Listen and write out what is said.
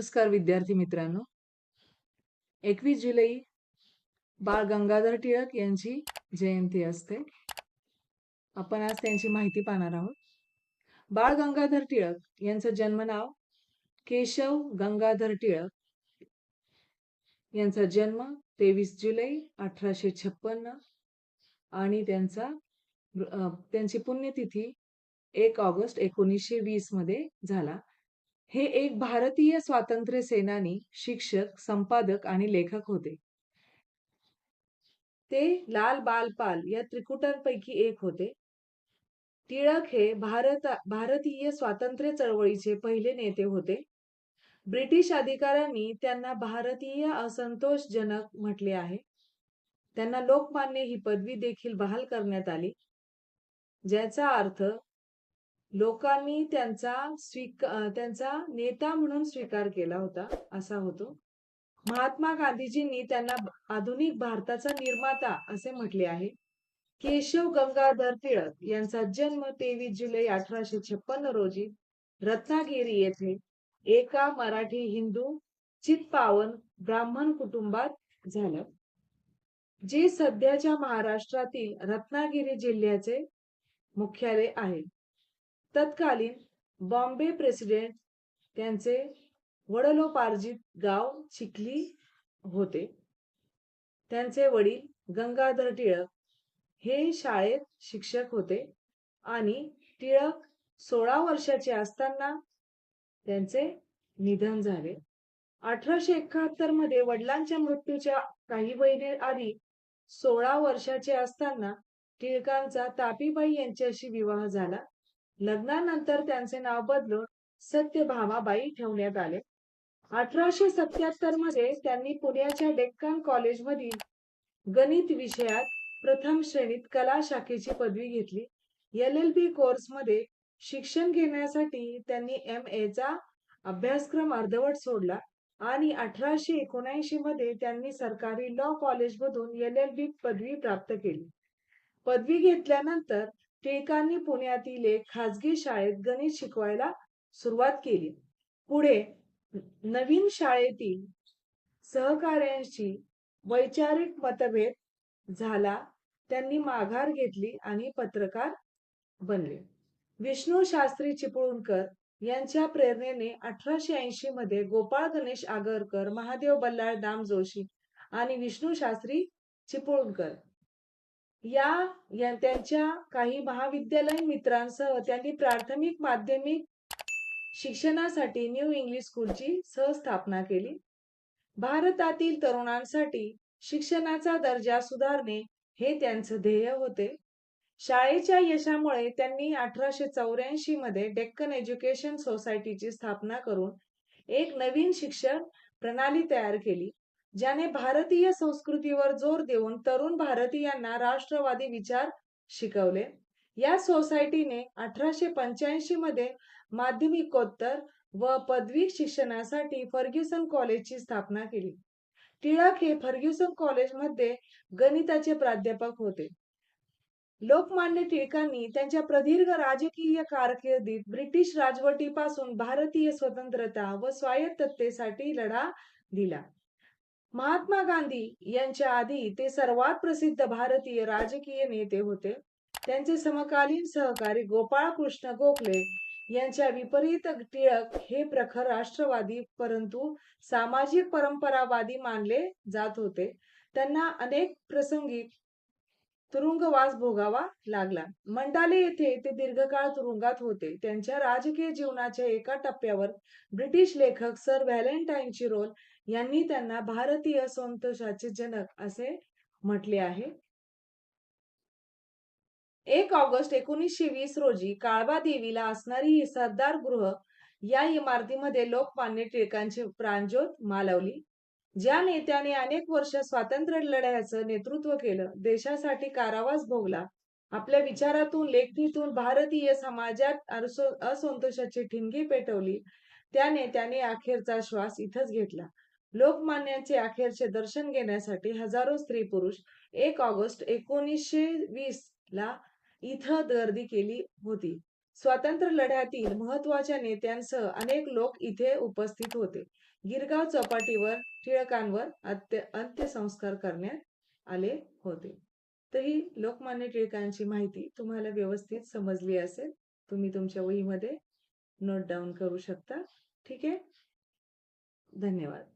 नमस्कार विद्यार्थी मित्रांनो. एकवीस जुलै बाळ गंगाधर टिळक यांची जयंती असते. आपण आज त्यांची माहिती पाहणार आहोत. बाळ गंगाधर टिळक यांचं जन्मनाव केशव गंगाधर टिळक यांचा जन्म तेवीस जुलै अठराशे छप्पन्न आणि त्यांचा त्यांची पुण्यतिथी एक ऑगस्ट एकोणीसशे वीसमध्ये झाला. हे एक भारतीय स्वातंत्र्य सेनानी शिक्षक संपादक आणि लेखक होते. ते लाल बालपाल या त्रिकुटांपैकी एक होते. टिळक हे भारत भारतीय स्वातंत्र्य चळवळीचे पहिले नेते होते. ब्रिटिश अधिकाऱ्यांनी त्यांना भारतीय असंतोषजनक म्हटले आहे. त्यांना लोकमान्य ही पदवी देखील बहाल करण्यात आली. ज्याचा अर्थ लोकांनी त्यांचा स्वीक त्यांचा नेता म्हणून स्वीकार केला होता असा होतो. महात्मा गांधीजींनी त्यांना आधुनिक भारताचा निर्माता असे म्हटले आहे. केशव गंगाधर टिळक यांचा जन्म तेवीस जुलै अठराशे छप्पन्न रोजी रत्नागिरी येथे एका मराठी हिंदू चितपावन ब्राह्मण कुटुंबात झालं. जे सध्याच्या महाराष्ट्रातील रत्नागिरी जिल्ह्याचे मुख्यालय आहे. तत्कालीन बॉम्बे प्रेसिडेंट त्यांचे वडलोपार्जित गाव चिखली होते. त्यांचे वडील गंगाधर टिळक हे शाळेत शिक्षक होते आणि टिळक सोळा वर्षाचे असताना त्यांचे निधन झाले. अठराशे एकाहत्तरमध्ये वडिलांच्या मृत्यूच्या काही महिने आधी सोळा वर्षाचे असताना टिळकांचा तापीबाई यांच्याशी विवाह झाला. लग्नानंतर त्यांचे नाव बदलून सत्यभामाबाई ठेवण्यात आले. अठराशे सत्याहत्तरमध्ये त्यांनी पुण्याच्या डेक्कन कॉलेजमधील गणित विषयात प्रथम श्रेणीत कला शाखेची पदवी घेतली. एल एल बी कोर्समध्ये शिक्षण घेण्यासाठी त्यांनी एम चा अभ्यासक्रम अर्धवट सोडला आणि अठराशे एकोणऐंशी मध्ये त्यांनी सरकारी लॉ कॉलेजमधून एल एल बी पदवी प्राप्त केली. पदवी घेतल्यानंतर टिळकांनी पुण्यातील एक खाजगी शाळेत गणित शिकवायला सुरुवात केली. पुढे नवीन शाळेतील सहकार्यांशी वैचारिक मतभेद झाला त्यांनी माघार घेतली आणि पत्रकार बनले. विष्णू शास्त्री चिपळूणकर यांच्या प्रेरणेने अठराशे ऐंशी मध्ये गोपाळ गणेश आगरकर महादेव बल्लाळ दाम जोशी आणि विष्णू शास्त्री चिपळूणकर या, या त्यांच्या काही महाविद्यालयीन मित्रांसह त्यांनी प्राथमिक माध्यमिक शिक्षणासाठी न्यू इंग्लिश स्कूलची सहस्थापना केली. भारतातील तरुणांसाठी शिक्षणाचा दर्जा सुधारणे हे त्यांचं ध्येय होते. शाळेच्या यशामुळे त्यांनी अठराशे चौऱ्याऐंशी मध्ये डेक्कन एज्युकेशन सोसायटीची स्थापना करून एक नवीन शिक्षण प्रणाली तयार केली. ज्याने भारतीय संस्कृतीवर जोर देऊन तरुण भारतीयांना राष्ट्रवादी विचार शिकवले. या सोसायटीने अठराशे पंच्याऐंशी मध्ये माध्यमिकोत्तर व पदवी शिक्षणासाठी फर्ग्युसन कॉलेजची स्थापना केली. टिळक हे फर्ग्युसन कॉलेजमध्ये गणिताचे प्राध्यापक होते. लोकमान्य टिळकांनी त्यांच्या प्रदीर्घ राजकीय कारकिर्दीत ब्रिटिश राजवटीपासून भारतीय स्वतंत्रता व स्वायत्ततेसाठी लढा दिला. महात्मा गांधी यांच्या आधी ते सर्वात प्रसिद्ध भारतीय राजकीय नेते होते. त्यांचे समकालीन सहकारी गोपाळ कृष्ण गोखले यांच्या विपरीत टिळक हे प्रखर राष्ट्रवादी परंतु सामाजिक परंपरावादी मानले जात होते. त्यांना अनेक प्रसंगी तुरुंगवास भोगावा लागला. मंडाले येथे ते दीर्घकाळ तुरुंगात होते. त्यांच्या राजकीय जीवनाच्या एका टप्प्यावर ब्रिटिश लेखक सर व्हॅलेंटाईन चिरोल यांनी त्यांना भारतीय संतोषाचे जनक असे म्हटले आहे. एक ऑगस्ट एकोणीसशे वीस रोजी काळबा देवीला असणारी ही सरदार गृह या इमारतीमध्ये लोकमान्य टिळकांची प्राणज्योत मालवली. ज्या नेत्याने अनेक वर्ष स्वातंत्र्य लढ्याचं नेतृत्व केलं देशासाठी कारावास भोगला आपल्या विचारातून लेखणीतून भारतीय समाजात असंतोषाची ठिणगी पेटवली त्याने त्याने अखेरचा श्वास इथंच घेतला. लोकमान्यांचे अखेरचे दर्शन घेण्यासाठी हजारो स्त्री पुरुष एक ऑगस्ट एकोणीसशे वीस ला इथं गर्दी केली होती. स्वातंत्र्य लढ्यातील महत्त्वाच्या नेत्यांसह अनेक लोक इथे उपस्थित होते. गिरगाव चौपाटीवर टिळकांवर अंत्य अंत्यसंस्कार करण्यात आले होते. तर ही लोकमान्य टिळकांची माहिती तुम्हाला व्यवस्थित समजली असेल. तुम्ही तुमच्या वहीमध्ये नोट डाऊन करू शकता. ठीक आहे? धन्यवाद.